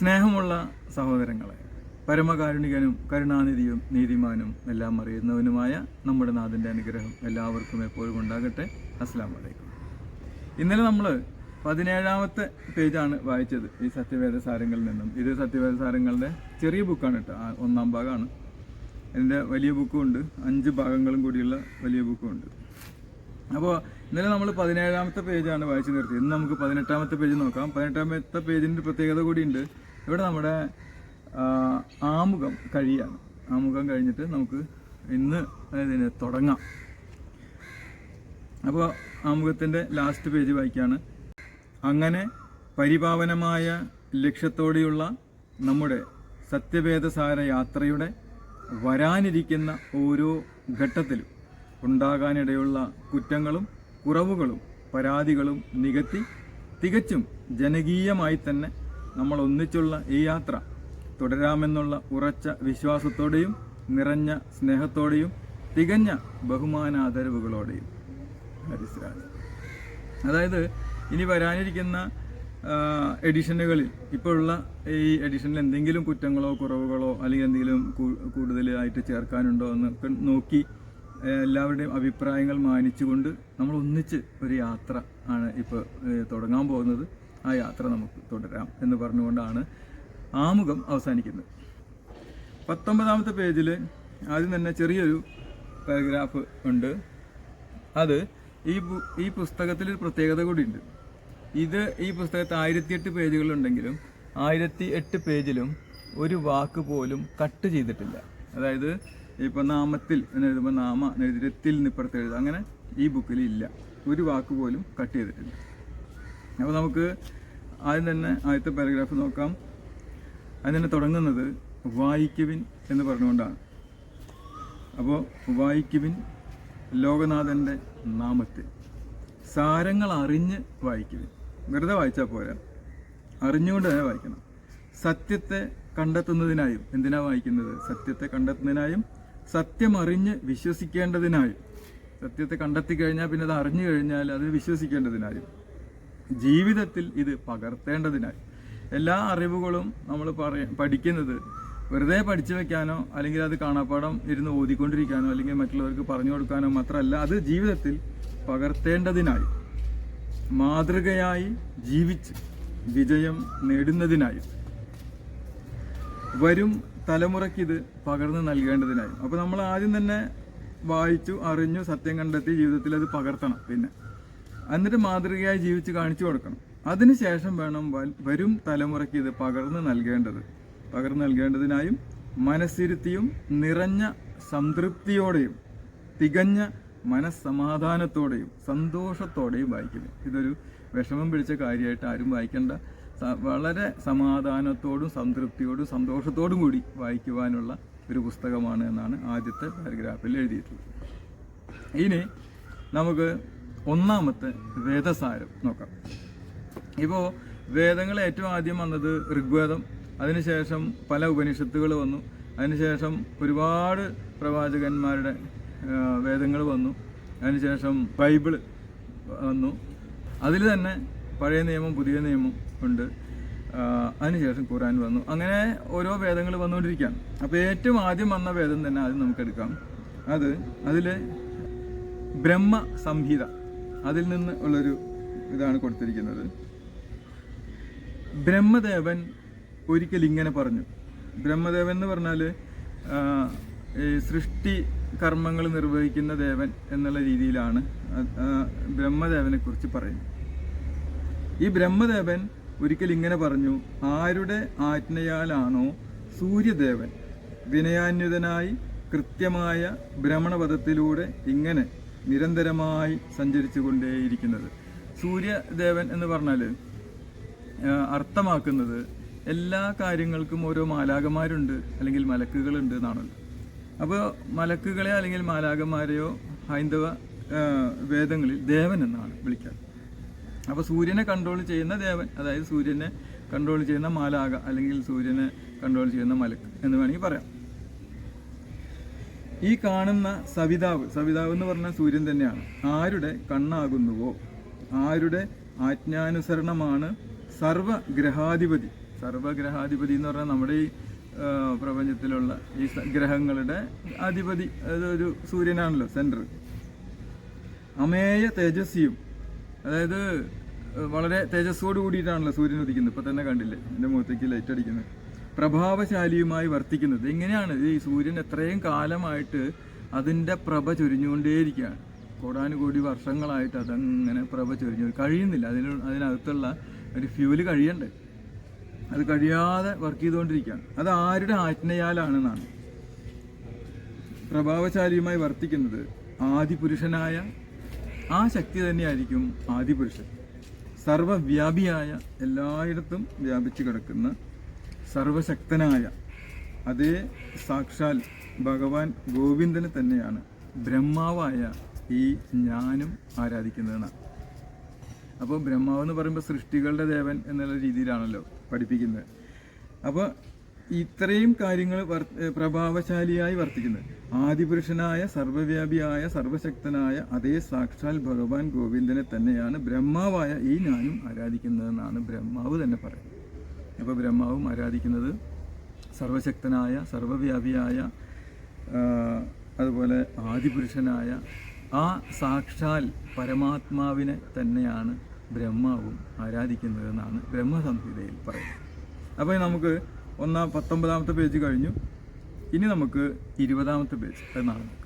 സ്നേഹമുള്ള സഹോദരങ്ങളെ പരമകാരുണികനും കരുണാനിധിയും നീതിമാനും എല്ലാം അറിയുന്നവനുമായ നമ്മുടെ നാഥന്റെ അനുഗ്രഹം എല്ലാവർക്കും എപ്പോഴും ഉണ്ടാകട്ടെ. അസ്സാം വലൈക്കും ഇന്നലെ നമ്മൾ പതിനേഴാമത്തെ പേജാണ് വായിച്ചത് ഈ സത്യവേദ സാരങ്ങളിൽ നിന്നും. ഇത് സത്യവേദ സാരങ്ങളുടെ ചെറിയ ബുക്കാണ് കേട്ടോ. ഒന്നാം ഭാഗമാണ്. എന്റെ വലിയ ബുക്കും ഉണ്ട്. അഞ്ച് ഭാഗങ്ങളും കൂടിയുള്ള വലിയ ബുക്കും ഉണ്ട്. അപ്പോൾ ഇന്നലെ നമ്മൾ പതിനേഴാമത്തെ പേജാണ് വായിച്ചു നിർത്തിയത്. ഇന്ന് നമുക്ക് പതിനെട്ടാമത്തെ പേജ് നോക്കാം. പതിനെട്ടാമത്തെ പേജിന്റെ പ്രത്യേകത കൂടിയുണ്ട് ഇവിടെ നമ്മുടെ ആമുഖം കഴിയാണ്. ആമുഖം കഴിഞ്ഞിട്ട് നമുക്ക് ഇന്ന് ഇതിന് തുടങ്ങാം. അപ്പോൾ ആമുഖത്തിന്റെ ലാസ്റ്റ് പേജ് വായിക്കുകയാണ് അങ്ങനെ പരിപാവനമായ ലക്ഷ്യത്തോടെയുള്ള നമ്മുടെ സത്യവേദസാര യാത്രയുടെ വരാനിരിക്കുന്ന ഓരോ ഘട്ടത്തിലും ഉണ്ടാകാനിടയുള്ള കുറ്റങ്ങളും കുറവുകളും പരാതികളും നികത്തി തികച്ചും ജനകീയമായി തന്നെ നമ്മൾ ഒന്നിച്ചുള്ള ഈ യാത്ര തുടരാമെന്നുള്ള ഉറച്ച വിശ്വാസത്തോടെയും നിറഞ്ഞ സ്നേഹത്തോടെയും തികഞ്ഞ ബഹുമാനാദരവുകളോടെയും. ഹരിസ്രാജ് അതായത് ഇനി വരാനിരിക്കുന്ന എഡിഷനുകളിൽ ഇപ്പോഴുള്ള ഈ എഡിഷനിൽ എന്തെങ്കിലും കുറ്റങ്ങളോ കുറവുകളോ അല്ലെങ്കിൽ എന്തെങ്കിലും കൂടുതലായിട്ട് ചേർക്കാനുണ്ടോ എന്ന് നോക്കി എല്ലാവരുടെയും അഭിപ്രായങ്ങൾ മാനിച്ചുകൊണ്ട് നമ്മൾ ഒന്നിച്ച് ഒരു യാത്ര ആണ് ഇപ്പോൾ തുടങ്ങാൻ പോകുന്നത്. ആ യാത്ര നമുക്ക് തുടരാം എന്ന് പറഞ്ഞുകൊണ്ടാണ് ആമുഖം അവസാനിക്കുന്നത്. പത്തൊമ്പതാമത്തെ പേജിൽ ആദ്യം തന്നെ ചെറിയൊരു പാരഗ്രാഫ് ഉണ്ട്. അത് ഈ ഈ പുസ്തകത്തിൽ ഒരു പ്രത്യേകത കൂടിയുണ്ട്. ഇത് ഈ പുസ്തകത്തിൽ ആയിരത്തി എട്ട് പേജുകളുണ്ടെങ്കിലും ആയിരത്തി എട്ട് പേജിലും ഒരു വാക്ക് പോലും കട്ട് ചെയ്തിട്ടില്ല. അതായത് ഇപ്പം നാമത്തിൽ എന്ന് എഴുതുമ്പോൾ നാമ എന്ന് എഴുതിരത്തിൽ നിപ്പുറത്ത് എഴുതുക അങ്ങനെ ഈ ബുക്കിൽ ഇല്ല. ഒരു വാക്ക് പോലും കട്ട് ചെയ്തിട്ടില്ല. അപ്പോൾ നമുക്ക് ആദ്യം തന്നെ ആദ്യത്തെ പാരഗ്രാഫ് നോക്കാം. അതിന് തന്നെ തുടങ്ങുന്നത് വായിക്കുവിൻ എന്ന് പറഞ്ഞുകൊണ്ടാണ്. അപ്പോൾ വായിക്കുവിൻ ലോകനാഥന്റെ നാമത്തിൽ. സാരങ്ങൾ അറിഞ്ഞ് വായിക്കുവിൻ. വെറുതെ വായിച്ചാൽ പോരാ. അറിഞ്ഞുകൊണ്ട് തന്നെ വായിക്കണം. സത്യത്തെ കണ്ടെത്തുന്നതിനായും. എന്തിനാ വായിക്കുന്നത്? സത്യത്തെ കണ്ടെത്തുന്നതിനായും സത്യം അറിഞ്ഞ് വിശ്വസിക്കേണ്ടതിനായും. സത്യത്തെ കണ്ടെത്തി കഴിഞ്ഞാൽ പിന്നെ അത് അറിഞ്ഞു കഴിഞ്ഞാൽ അത് വിശ്വസിക്കേണ്ടതിനായും. ജീവിതത്തിൽ ഇത് പകർത്തേണ്ടതിനായി. എല്ലാ അറിവുകളും നമ്മൾ പറയ പഠിക്കുന്നത് വെറുതെ പഠിച്ചു വെക്കാനോ അല്ലെങ്കിൽ അത് കാണാപ്പാടം ഇരുന്ന് ഓതിക്കൊണ്ടിരിക്കാനോ അല്ലെങ്കിൽ മറ്റുള്ളവർക്ക് പറഞ്ഞു കൊടുക്കാനോ മാത്രമല്ല അത് ജീവിതത്തിൽ പകർത്തേണ്ടതിനായി. മാതൃകയായി ജീവിച്ച് വിജയം നേടുന്നതിനായി. വരും തലമുറയ്ക്ക് ഇത് പകർന്നു നൽകേണ്ടതിനായി. അപ്പോൾ നമ്മൾ ആദ്യം തന്നെ വായിച്ചു അറിഞ്ഞു സത്യം കണ്ടെത്തി ജീവിതത്തിൽ അത് പകർത്തണം. പിന്നെ എന്നിട്ട് മാതൃകയായി ജീവിച്ച് കാണിച്ചു കൊടുക്കണം. അതിനുശേഷം വേണം വരും തലമുറയ്ക്ക് ഇത് പകർന്നു നൽകേണ്ടത്. പകർന്നു നൽകേണ്ടതിനായും മനസ്സിരുത്തിയും നിറഞ്ഞ സംതൃപ്തിയോടെയും തികഞ്ഞ മനസ്സമാധാനത്തോടെയും സന്തോഷത്തോടെയും വായിക്കുന്നു. ഇതൊരു വിഷമം പിടിച്ച കാര്യമായിട്ട് ആരും വായിക്കേണ്ട. വളരെ സമാധാനത്തോടും സംതൃപ്തിയോടും സന്തോഷത്തോടും കൂടി വായിക്കുവാനുള്ള ഒരു പുസ്തകമാണ് എന്നാണ് ആദ്യത്തെ പാരഗ്രാഫിൽ എഴുതിയിട്ടുള്ളത്. ഇനി നമുക്ക് ഒന്നാമത്തെ വേദസാരം നോക്കാം. ഇപ്പോൾ വേദങ്ങൾ ഏറ്റവും ആദ്യം വന്നത് ഋഗ്വേദം അതിനുശേഷം പല ഉപനിഷത്തുകൾ വന്നു അതിനുശേഷം ഒരുപാട് പ്രവാചകന്മാരുടെ വേദങ്ങൾ വന്നു അതിനുശേഷം ബൈബിൾ വന്നു. അതിൽ തന്നെ പഴയ നിയമം പുതിയ നിയമം ഉണ്ട്. അതിനുശേഷം ഖുറാൻ വന്നു. അങ്ങനെ ഓരോ വേദങ്ങൾ വന്നുകൊണ്ടിരിക്കുകയാണ്. അപ്പോൾ ഏറ്റവും ആദ്യം വന്ന വേദം തന്നെ ആദ്യം നമുക്കെടുക്കാം അത് അതിൽ ബ്രഹ്മ സംഹിത അതിൽ നിന്ന് ഉള്ളൊരു ഇതാണ് കൊടുത്തിരിക്കുന്നത്. ബ്രഹ്മദേവൻ ഒരിക്കൽ ഇങ്ങനെ പറഞ്ഞു. ബ്രഹ്മദേവൻ എന്ന് പറഞ്ഞാൽ ഈ സൃഷ്ടി കർമ്മങ്ങൾ നിർവഹിക്കുന്ന ദേവൻ എന്നുള്ള രീതിയിലാണ് ബ്രഹ്മദേവനെ കുറിച്ച് പറയുന്നത്. ഈ ബ്രഹ്മദേവൻ ഒരിക്കൽ ഇങ്ങനെ പറഞ്ഞു ആരുടെ ആജ്ഞയാലാണോ സൂര്യദേവൻ വിനയാന്വിതനായി കൃത്യമായ ഭ്രമണപഥത്തിലൂടെ ഇങ്ങനെ നിരന്തരമായി സഞ്ചരിച്ചു കൊണ്ടേയിരിക്കുന്നത് സൂര്യദേവൻ എന്ന് പറഞ്ഞാൽ അർത്ഥമാക്കുന്നത് എല്ലാ കാര്യങ്ങൾക്കും ഓരോ മാലാകന്മാരുണ്ട് അല്ലെങ്കിൽ മലക്കുകളുണ്ട് എന്നാണല്ലോ അപ്പോൾ മലക്കുകളെ അല്ലെങ്കിൽ മാലാകന്മാരെയോ ഹൈന്ദവ വേദങ്ങളിൽ ദേവൻ എന്നാണ് വിളിക്കുക അപ്പോൾ സൂര്യനെ കൺട്രോൾ ചെയ്യുന്ന ദേവൻ അതായത് സൂര്യനെ കൺട്രോൾ ചെയ്യുന്ന മാലാക അല്ലെങ്കിൽ സൂര്യനെ കൺട്രോൾ ചെയ്യുന്ന മലക്ക് എന്ന് വേണമെങ്കിൽ പറയാം. ഈ കാണുന്ന സവിതാവ് സവിതാവ് എന്ന് പറഞ്ഞാൽ സൂര്യൻ തന്നെയാണ്. ആരുടെ കണ്ണാകുന്നുവോ? ആരുടെ ആജ്ഞാനുസരണമാണ് സർവഗ്രഹാധിപതി? സർവഗ്രഹാധിപതി എന്ന് പറഞ്ഞാൽ നമ്മുടെ ഈ പ്രപഞ്ചത്തിലുള്ള ഈ ഗ്രഹങ്ങളുടെ അധിപതി. അതൊരു സൂര്യനാണല്ലോ സെന്റർ അമേയ തേജസ്വിയും അതായത് വളരെ തേജസ്സോട് കൂടിയിട്ടാണല്ലോ സൂര്യൻ ഉദിക്കുന്നത്. ഇപ്പം തന്നെ കണ്ടില്ലേ? എന്റെ മുഖത്തേക്ക് ലൈറ്റ് അടിക്കുന്നത്. പ്രഭാവശാലിയുമായി വർത്തിക്കുന്നത്. എങ്ങനെയാണ്? ഈ സൂര്യൻ എത്രയും കാലമായിട്ട് അതിന്റെ പ്രഭ ചൊരിഞ്ഞുകൊണ്ടേയിരിക്കുകയാണ്. കോടാനുകോടി വർഷങ്ങളായിട്ട് അതങ്ങനെ പ്രഭ ചൊരിഞ്ഞു. കഴിയുന്നില്ല. അതിന് അതിനകത്തുള്ള ഒരു ഫ്യൂൽ കഴിയണ്ടേ? അത് കഴിയാതെ വർക്ക് ചെയ്തുകൊണ്ടിരിക്കുകയാണ്. അത് ആരുടെ ആജ്ഞയാലാണെന്നാണ്. പ്രഭാവശാലിയുമായി വർത്തിക്കുന്നത് ആദിപുരുഷനായ ആ ശക്തി തന്നെയായിരിക്കും ആദിപുരുഷൻ. സർവവ്യാപിയായ എല്ലായിടത്തും വ്യാപിച്ചു കിടക്കുന്ന സർവശക്തനായ അതേ സാക്ഷാൽ ഭഗവാൻ ഗോവിന്ദനെ തന്നെയാണ് ബ്രഹ്മാവായ ഈ ഞാനും ആരാധിക്കുന്നതെന്നാണ് അപ്പോൾ ബ്രഹ്മാവ് എന്ന് പറയുമ്പോൾ സൃഷ്ടികളുടെ ദേവൻ എന്നുള്ള രീതിയിലാണല്ലോ പഠിപ്പിക്കുന്നത്. അപ്പോൾ ഇത്രയും കാര്യങ്ങൾ വർ പ്രഭാവശാലിയായി വർത്തിക്കുന്നത്. ആദിപുരുഷനായ സർവവ്യാപിയായ സർവശക്തനായ അതേ സാക്ഷാൽ ഭഗവാൻ ഗോവിന്ദനെ തന്നെയാണ് ബ്രഹ്മാവായ ഈ ഞാനും ആരാധിക്കുന്നതെന്നാണ് ബ്രഹ്മാവ് തന്നെ പറയുന്നത്. അപ്പോൾ ബ്രഹ്മാവും ആരാധിക്കുന്നത് സർവശക്തനായ സർവവ്യാപിയായ അതുപോലെ ആദിപുരുഷനായ ആ സാക്ഷാൽ പരമാത്മാവിനെ തന്നെയാണ് ബ്രഹ്മാവും ആരാധിക്കുന്നതെന്നാണ് ബ്രഹ്മസംഹിതയിൽ പറയുന്നത്. അപ്പോൾ നമുക്ക് ഒന്നാം പത്തൊമ്പതാമത്തെ പേജ് കഴിഞ്ഞു. ഇനി നമുക്ക് ഇരുപതാമത്തെ പേജ് നോക്കാം